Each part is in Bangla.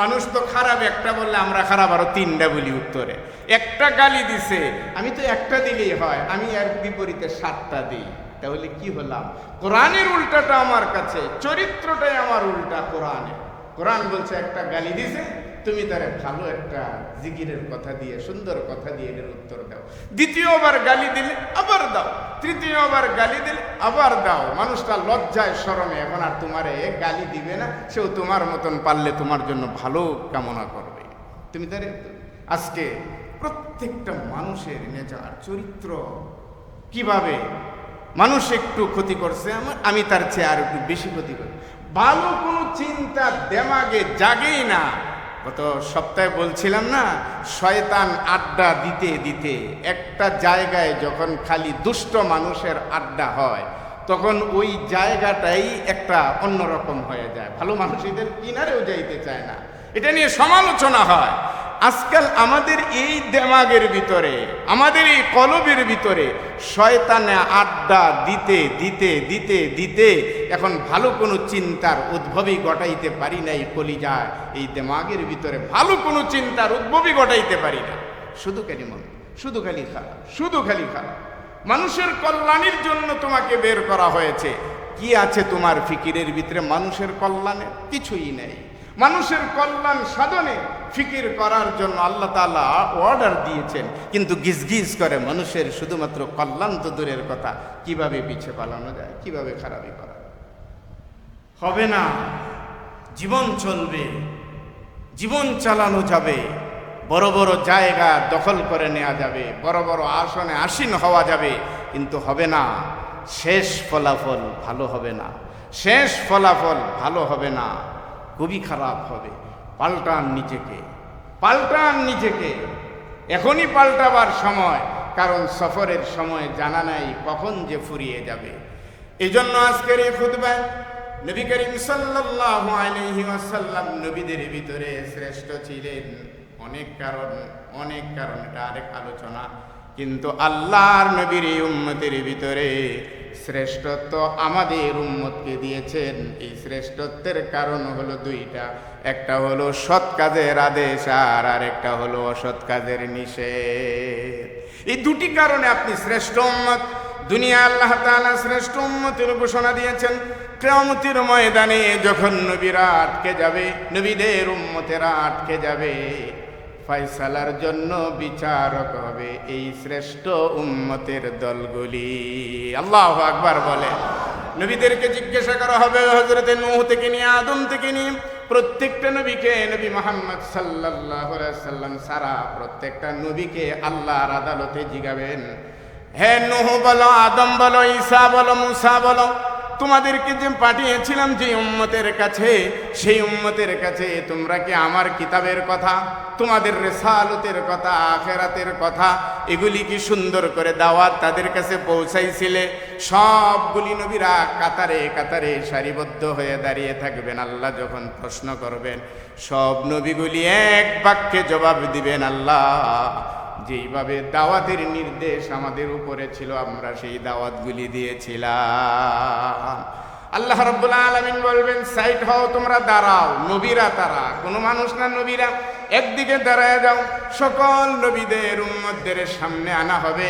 মানুষ তো খারাপ, একটা বললে আমরা খারাপ, আরও তিনটা বলি উত্তরে। একটা গালি দিছে, আমি তো একটা দিলেই হয়, আমি এর বিপরীতে সাতটা দিই। তাহলে কি হলাম? কোরআনের উল্টাটা আমার কাছে, চরিত্রটাই আমার উল্টা কোরআনে। কোরআন বলছে, একটা গালি দিছে, তুমি তারে ভালো একটা জিগিরের কথা দিয়ে, সুন্দর কথা দিয়ে এর উত্তর দাও। দ্বিতীয়বার গালি দিলে আবার দাও। তৃতীয়বার গালি দিলে আবার দাও। মানুষটা লজ্জায় শরমে এখন আর তোমারে গালি দিবে না, সেও তোমার মতন পারলে তোমার জন্য ভালো কামনা করবে। তুমি তারে আজকে প্রত্যেকটা মানুষের নেচার চরিত্র কীভাবে মানুষ একটু ক্ষতি করছে আমার আমি তার চেয়ে আর একটু বেশি ক্ষতি করি। ভালো কোনো চিন্তা দেমাগে জাগেই না। গত সপ্তাহে বলছিলাম না, শয়তান আড্ডা দিতে দিতে একটা জায়গায় যখন খালি দুষ্ট মানুষের আড্ডা হয়, তখন ওই জায়গাটাই একটা অন্যরকম হয়ে যায়। ভালো মানুষ এদের কিনারেও যাইতে চায় না। এটা নিয়ে সমালোচনা হয়। আজকাল আমাদের এই দেমাগের ভিতরে, আমাদের এই কলবের ভিতরে শয়তানে আড্ডা দিতে দিতে দিতে দিতে এখন ভালো কোনো চিন্তার উদ্ভবই ঘটাইতে পারি নাই কলিজায় এই দেমাগের ভিতরে ভালো কোনো চিন্তার উদ্ভবই ঘটাইতে পারি না। শুধু খালি মন, শুধু খালি খারাপ শুধু খালি খারাপ মানুষের কল্যাণের জন্য তোমাকে বের করা হয়েছে। কি আছে তোমার ফিকিরের ভিতরে মানুষের কল্যাণে কিছুই নেই। মানুষের কল্যাণ সাধনে ফিকির করার জন্য আল্লাহ তালা অর্ডার দিয়েছেন। কিন্তু গিজগিজ করে মানুষের শুধুমাত্র কল্যাণ তো দূরের কথা। কীভাবে পিছে পালানো যায়? কীভাবে খারাপই করা হবে না। জীবন চলবে। জীবন চালানো যাবে। বড় বড় জায়গা দখল করে নেওয়া যাবে। বড় বড় আসনে আসীন হওয়া যাবে। কিন্তু হবে না। শেষ ফলাফল ভালো হবে না। শেষ ফলাফল ভালো হবে না। খুবই খারাপ হবে। পাল্টান নিজেকে পাল্টান নিজেকে। এখনই পাল্টাবার সময়, কারণ সফরের সময় জানা নাই কখন যে ফুরিয়ে যাবে। এই জন্য আজকের এই খুতবায় নবী করিম ওয়াসাল্লাম নবীদের ভিতরে শ্রেষ্ঠ ছিলেন। অনেক কারণ অনেক কারণ, এটা আরেক আলোচনা। কিন্তু আল্লাহর নবীর এই উম্মতের ভিতরে শ্রেষ্ঠত্ব আমাদের উম্মতকে দিয়েছেন। এই শ্রেষ্ঠত্বের কারণ হলো দুইটা। একটা হলো সৎ কাজের আদেশ আর আরেকটা হলো অসৎ কাজের নিষেধ। এই দুটি কারণে আপনি শ্রেষ্ঠ উম্মত। দুনিয়া আল্লাহ তাআলা শ্রেষ্ঠ উম্মতের ঘোষণা দিয়েছেন। কেয়ামতের ময়দানে যখন নবীরা আটকে যাবে, নবীদের উম্মতেরা আটকে যাবে। ফয়সালার জন্য বিচারক হবে এই শ্রেষ্ঠ উম্মতের দলগুলি। আল্লাহ আকবার বলে। নবীদেরকে জিজ্ঞাসা করা হবে হজরতে নূহ থেকে নিয়ে আদম থেকে নিয়ে প্রত্যেকটা নবীকে, নবী মোহাম্মদ সাল্লাহ সাল্লাম সারা প্রত্যেকটা নবীকে আল্লাহর আদালতে জিগাবেন। হে নুহ বলো, আদম বলো, ঈসা বলো, মুসা বলো তোমাদেরকে যে পাঠিয়েছিলাম যে উম্মতের কাছে, সেই উম্মতের কাছে তোমরা কি আমার কিতাবের কথা, তোমাদের রেসালতের কথা, আখেরাতের কথা, এগুলি কি সুন্দর করে দাওয়াত তাদের কাছে পৌঁছাইছিলে? সবগুলি নবীরা কাতারে কাতারে সারিবদ্ধ হয়ে দাঁড়িয়ে থাকবেন, আল্লাহ যখন প্রশ্ন করবেন, সব নবীগুলি এক বাক্যে জবাব দিবেন, আল্লাহ যেইভাবে দাওয়াতের নির্দেশ আমাদের উপরে ছিল, আমরা সেই দাওয়াতগুলি দিয়েছিলাম। আল্লাহ রব্বুল্লাহ আলমিন বলবেন সাইড হও তোমরা, দাঁড়াও, নবীরা তারা, কোনো মানুষ না নবীরা, একদিকে দাঁড়ায় যাও, সকল নবীদের উম্মতদের সামনে আনা হবে।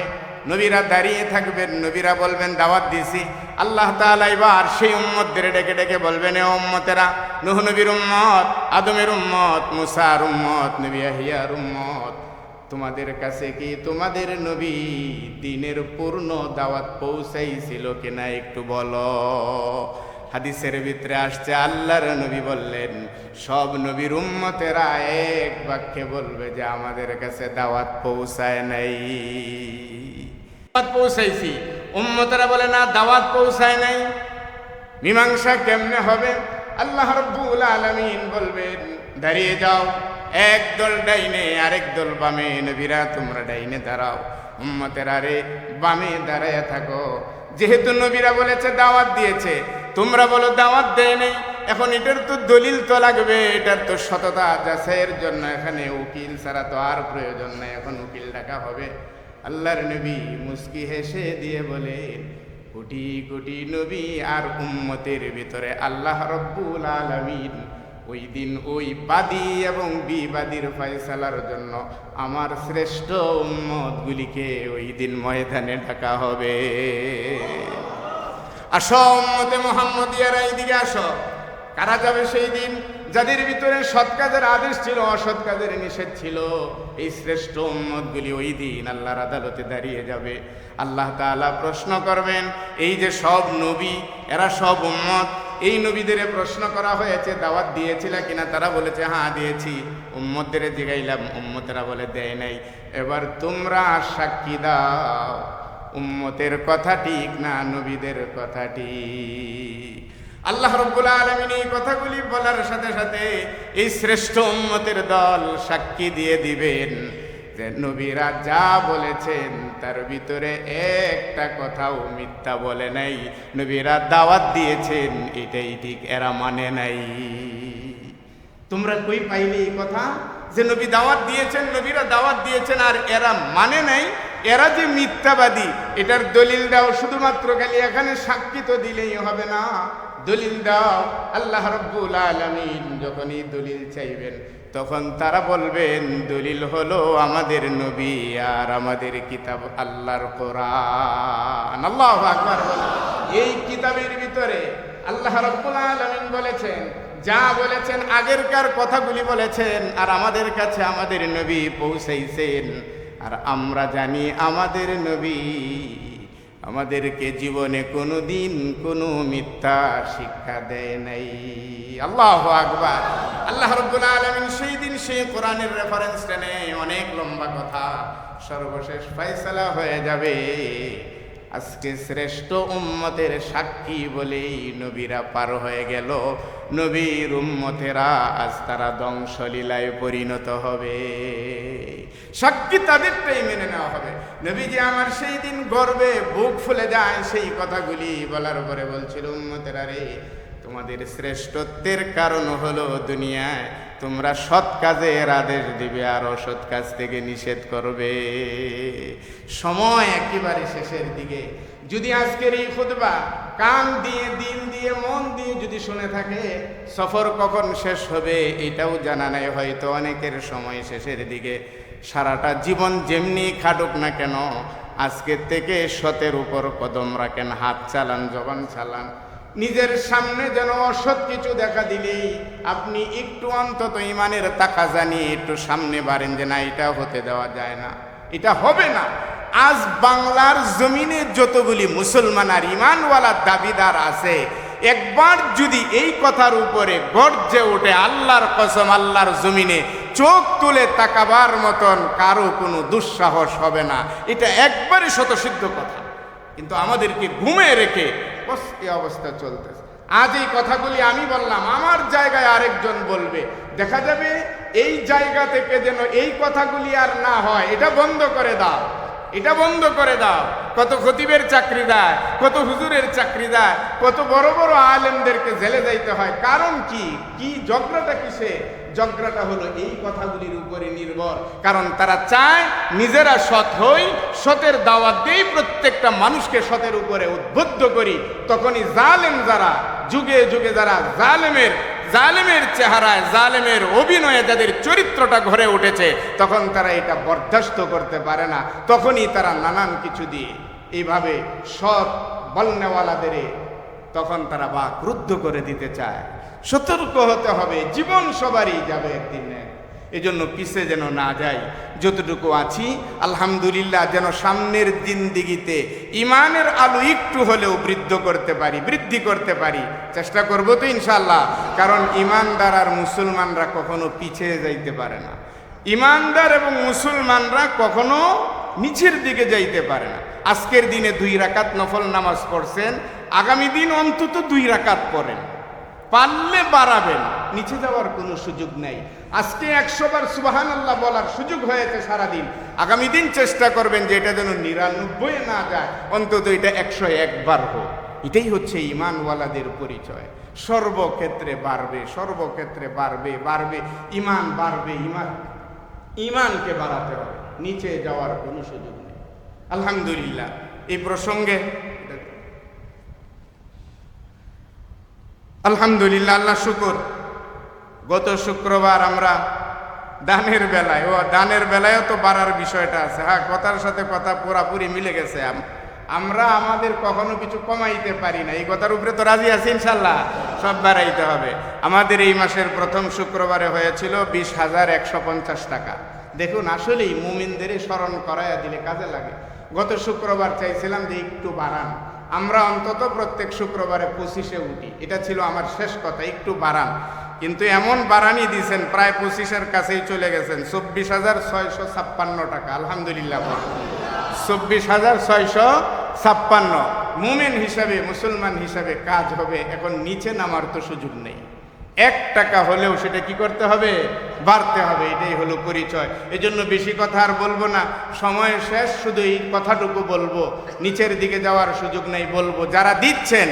নবীরা দাঁড়িয়ে থাকবেন, নবীরা বলবেন, দাওয়াত দিছি। আল্লাহ তাআলা এবার সেই উম্মতদের ডেকে ডেকে বলবেন, এ উম্মতেরা, নুহ নবীর উম্মত, আদমের উম্মত, মুসার উম্মত, নবী আহিয়ার উম্মত তোমাদের কাছে কি তোমাদের নবী দিনের পূর্ণ দাওয়াত পৌঁছাইছিল কিনা একটু বলো? হাদিসের ভিতরে আসছে, আল্লাহর নবী বললেন, সব নবীর উম্মতেরা এক বাক্যে বলবে যে আমাদের কাছে দাওয়াত পৌঁছায় নাই। দাওয়াত পৌঁছাইছি। উম্মতেরা বলে, না, দাওয়াত পৌঁছায় নাই। মীমাংসা কেমনে হবে? আল্লাহ রব্বুল আলামিন বলবেন, দাঁড়িয়ে যাও। এক দল ডাইনে, আরেক দল বামে। নবীরা, তোমরা ডাইনে দাঁড়াও। উম্মতের আরে বামে দাঁড়ায় থাকো। যেহেতু নবীরা বলেছে, দাওয়াত দিয়েছে, তোমরা বলো, দাওয়াত দেয় নেই। এখন এটার তো দলিল তো লাগবে, এটার তো সততা যাচাইয়ের জন্য এখানে উকিল ছাড়া তো আর প্রয়োজন নাই। এখন উকিল ডাকা হবে। আল্লাহর নবী মুস্কি হেসে দিয়ে বলে কোটি কোটি নবী আর উম্মতের ভিতরে আল্লাহ রব্বুল আলামিন ওই দিন ওই বাদী এবং বিবাদীর ফয়সালার জন্য আমার শ্রেষ্ঠ উম্মতগুলিকে ওই দিন ময়দানে ডাকা হবে। আসো উম্মতে মোহাম্মদিয়ারা, এইদিকে আসো। কারা যাবে সেই দিন? যাদের ভিতরে সৎ কাজের আদেশ ছিল, অসৎ কাজের নিষেধ ছিল, এই শ্রেষ্ঠ উম্মতগুলি ওই দিন আল্লাহর আদালতে দাঁড়িয়ে যাবে। আল্লাহ তাআলা প্রশ্ন করবেন, এই যে সব নবী, এরা সব উম্মত এই নবীদের প্রশ্ন করা হয়েছে, দাওয়াত দিয়েছিল কিনা তারা বলেছে হ্যাঁ দিয়েছি। উম্মতদের জিগাইলাম, উম্মতেরা বলে, দেয় নাই। এবার তোমরা সাক্ষী দাও, উম্মতের কথা ঠিক না, নবীদের কথা ঠিক। আল্লাহ রব্বুল আলমিন এই কথাগুলি বলার সাথে সাথে এই শ্রেষ্ঠ উম্মতের দল সাক্ষী দিয়ে দিবেন। যে নবীরা যা বলেছেন, তার ভিতরে একটা কথাও মিথ্যা বলে নাই। নবীরা দাওয়াত দিয়েছেন, এটাই ঠিক, এরা মানে নাই। তোমরা কই পাইলে এই কথা? যে নবী দাওয়াত দিয়েছেন, নবীরা দাওয়াত দিয়েছেন, আর এরা মানে নাই, এরা যে মিথ্যাবাদী, এটার দলিল দাও, শুধুমাত্র খালি এখানে সাক্ষী তো দিলেই হবে না। দলিল দাও, আল্লাহ রব্বুল আলমিন যখন এই দলিল চাইবেন তখন তারা বলবেন, দলিল হলো আমাদের নবী আর আমাদের কিতাব আল্লাহর কোরআন। আল্লাহ আকবার। এই কিতাবের ভিতরে আল্লাহ রব্বুল আলমিন বলেছেন, যা বলেছেন আগেরকার কথাগুলি বলেছেন, আর আমাদের কাছে আমাদের নবী পৌঁছাইছেন। আর আমরা জানি আমাদের নবী আমাদেরকে জীবনে কোনো দিন কোনো মিথ্যা শিক্ষা দেয় নাই। আল্লাহ আকবার। আল্লাহ রব্বুল আলমিন সেই দিন সেই কোরআনের রেফারেন্স টেনে অনেক লম্বা কথা সর্বশেষ ফয়সলা হয়ে যাবে। আজকে শ্রেষ্ঠ উম্মতের সাক্ষী বলেই নবীরা পার হয়ে গেল। নবীর উম্মতেরা আজ তারা দংশলীলায় পরিণত হবে। সাক্ষী তাদেরটাই মেনে নেওয়া হবে। নবী যে আমার সেই দিন গর্বে বুক ফুলে যায় সেই কথাগুলি বলার পরে বলছিল, উম্মতেরা রে তোমাদের শ্রেষ্ঠত্বের কারণ হলো দুনিয়ায়। তোমরা সৎ কাজের আদেশ দিবে আর অসৎ কাজ থেকে নিষেধ করবে। সময় একেবারে শেষের দিকে। যদি আজকের এই খুতবা কান দিয়ে দিন দিয়ে, মন দিয়ে যদি শুনে থাকে, সফর কখন শেষ হবে এটাও জানা নাই, হয়তো অনেকের সময় শেষের দিকে। সারাটা জীবন যেমনি খাটুক না কেন, আজকের থেকে সতের উপর কদম রাখেন, হাত চালান, জবান চালান। নিজের সামনে যেন অসৎ কিছু দেখা দিলেই আপনি একটু অন্তত ইমানের তাকা জানিয়ে একটু সামনে বাড়েন যে না, এটা হতে দেওয়া যায় না, এটা হবে না। আজ বাংলার জমিনে যতগুলি মুসলমান আর ইমানওয়ালা দাবিদার আছে, একবার যদি এই কথার উপরে গর্জে ওঠে আল্লাহর কসম, আল্লাহর জমিনে চোখ তুলে তাকাবার মতন কারও কোনো দুঃসাহস হবে না। এটা একবারে শতসিদ্ধ কথা। কিন্তু আমাদেরকে ঘুমে রেখে বস, এই অবস্থা চলতেছে। আজ এই কথাগুলি আমি বললাম, আমার জায়গায় আরেকজন বলবে, দেখা যাবে এই জায়গা থেকে যেন এই কথাগুলি আর না হয়, এটা বন্ধ করে দাও, এটা বন্ধ করে দাও। কত খতিবের চাকরি দেয়, কত হুজুরের চাকরি দেয়, কত বড় বড় আলেমদেরকে জেলে যাইতে হয়। কারণ কি? কি জগ্রাটা কিসে জগ্রাটা হলো এই কথাগুলির উপরে নির্ভর। কারণ তারা চায় নিজেরা সৎ হই, সতের দাওয়াত দেই প্রত্যেকটা মানুষকে সতের উপরে উদ্বুদ্ধ করি। তখনই জালেম যারা, যুগে যুগে যারা জালেমের জালেমের চেহারায়, জালেমের অভিনয়ে যাদের চরিত্রটা ঘরে উঠেছে, তখন তারা এটা বরদাস্ত করতে পারে না। তখনই তারা নানান কিছু দিয়ে এইভাবে সৎ বলনেওয়ালাদের তখন তারা বা ক্রুদ্ধ করে দিতে চায়। সতর্ক হতে হবে, জীবন সবারই যাবে একদিন। এই জন্য পিছে যেন না যাই, যতটুকু আছি, আলহামদুলিল্লাহ যেন সামনের দিনদিগিতে ইমানের আলো একটু হলেও বৃদ্ধ করতে পারি, বৃদ্ধি করতে পারি। চেষ্টা করব তো ইনশাল্লাহ কারণ ইমানদার আর মুসলমানরা কখনো পিছিয়ে যাইতে পারে না। ইমানদার এবং মুসলমানরা কখনো নিচের দিকে যাইতে পারে না। আজকের দিনে দুই রাকাত নফল নামাজ পড়ছেন, আগামী দিন অন্তত দুই রাকাত পড়েন। পারলে বাড়াবেন। নিচে যাওয়ার কোনো সুযোগ নেই। আজকে একশো বার সুবাহান আল্লাহ বলার সুযোগ হয়েছে সারাদিন। আগামী দিন চেষ্টা করবেন যে এটা যেন নিরানব্বই না যায়। অন্তত এটা একশো একবার হোক। এটাই হচ্ছে ইমানওয়ালাদের পরিচয়। সর্বক্ষেত্রে বাড়বে সর্বক্ষেত্রে বাড়বে বাড়বে। ইমান বাড়বে, ইমান, ইমানকে বাড়াতে হবে। নিচে যাওয়ার কোনো সুযোগ নেই। আলহামদুলিল্লাহ। এই প্রসঙ্গে আলহামদুলিল্লাহ, আল্লাহ শুকুর। গত শুক্রবার আমরা দানের বেলায়, ও দানের বেলায়ও তো বাড়ার বিষয়টা আছে। হ্যাঁ কথার সাথে কথা পুরাপুরি মিলে গেছে। আমরা আমাদের কখনো কিছু কমাইতে পারি না। এই কথার উপরে তো রাজি আছি ইনশাল্লাহ সব বাড়াইতে হবে। আমাদের এই মাসের প্রথম শুক্রবারে হয়েছিল বিশ হাজার একশো পঞ্চাশ টাকা। দেখুন, আসলেই মুমিনদের স্মরণ করাইয়া দিলে কাজে লাগে। গত শুক্রবার চাইছিলাম যে একটু বাড়ান। আমরা অন্তত প্রত্যেক শুক্রবারে পঁচিশে উঠি। এটা ছিল আমার শেষ কথা, একটু বাড়ান। কিন্তু এমন বাড়ানি দিয়েছেন প্রায় পঁচিশের কাছেই চলে গেছেন। চব্বিশ হাজার ছয়শো ছাপ্পান্ন টাকা, আলহামদুলিল্লাহ। চব্বিশ হাজার ছয়শো ছাপ্পান্ন। মুমেন হিসাবে, মুসলমান হিসাবে কাজ হবে, এখন নিচে নামার তো সুযোগ নেই। এক টাকা হলেও সেটা কি করতে হবে? বাড়তে হবে, এটাই হলো পরিচয়। এজন্য বেশি কথা আর বলব না। সময় শেষ, শুধু এই কথাটুকু বলব। নিচের দিকে যাওয়ার সুযোগ নেই, বলব, যারা দিচ্ছেন,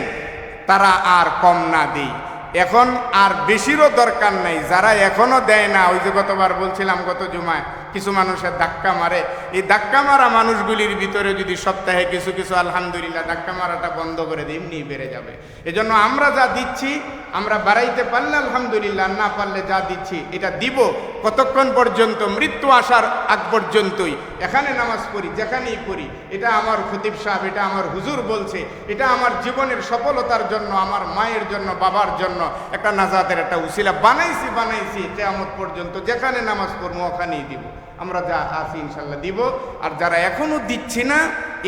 তারা আর কম না দিই। এখন আর বেশিরও দরকার নাই, যারা এখনও দেয় না, ওই যে গতবার বলছিলাম গত জুমায় কিছু মানুষের ধাক্কা মারে। এই ধাক্কা মারা মানুষগুলির ভিতরে যদি সপ্তাহে কিছু কিছু আলহামদুলিল্লাহ ধাক্কা মারাটা বন্ধ করে দিই এমনি বেড়ে যাবে। এজন্য আমরা যা দিচ্ছি, আমরা বাড়াইতে পারলে আলহামদুলিল্লাহ, না পারলে যা দিচ্ছি, এটা দিব। কতক্ষণ পর্যন্ত? মৃত্যু আসার আগ পর্যন্তই। এখানে নামাজ পড়ি, যেখানেই পড়ি। এটা আমার খতিব সাহেব, এটা আমার হুজুর বলছে। এটা আমার জীবনের সফলতার জন্য, আমার মায়ের জন্য, বাবার জন্য একটা নাজাতের একটা উশিলা বানাইছি বানাইছি, কেয়ামত পর্যন্ত যেখানে নামাজ পড়ব, ওখানেই দিব। আমরা যা আছি ইনশাল্লাহ দিব। আর যারা এখনও দিচ্ছি না,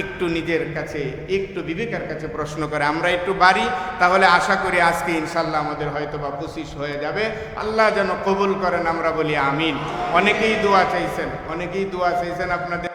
একটু নিজের কাছে, একটু বিবেকের কাছে প্রশ্ন করে, আমরা একটু বাড়ি, তাহলে আশা করি আজকে ইনশাল্লাহ আমাদের হয়তো বা পঁচিশ হয়ে যাবে। আল্লাহ যেন কবুল করেন, আমরা বলি আমিন। অনেকেই দোয়া চাইছেন, অনেকেই দোয়া চাইছেন আপনাদের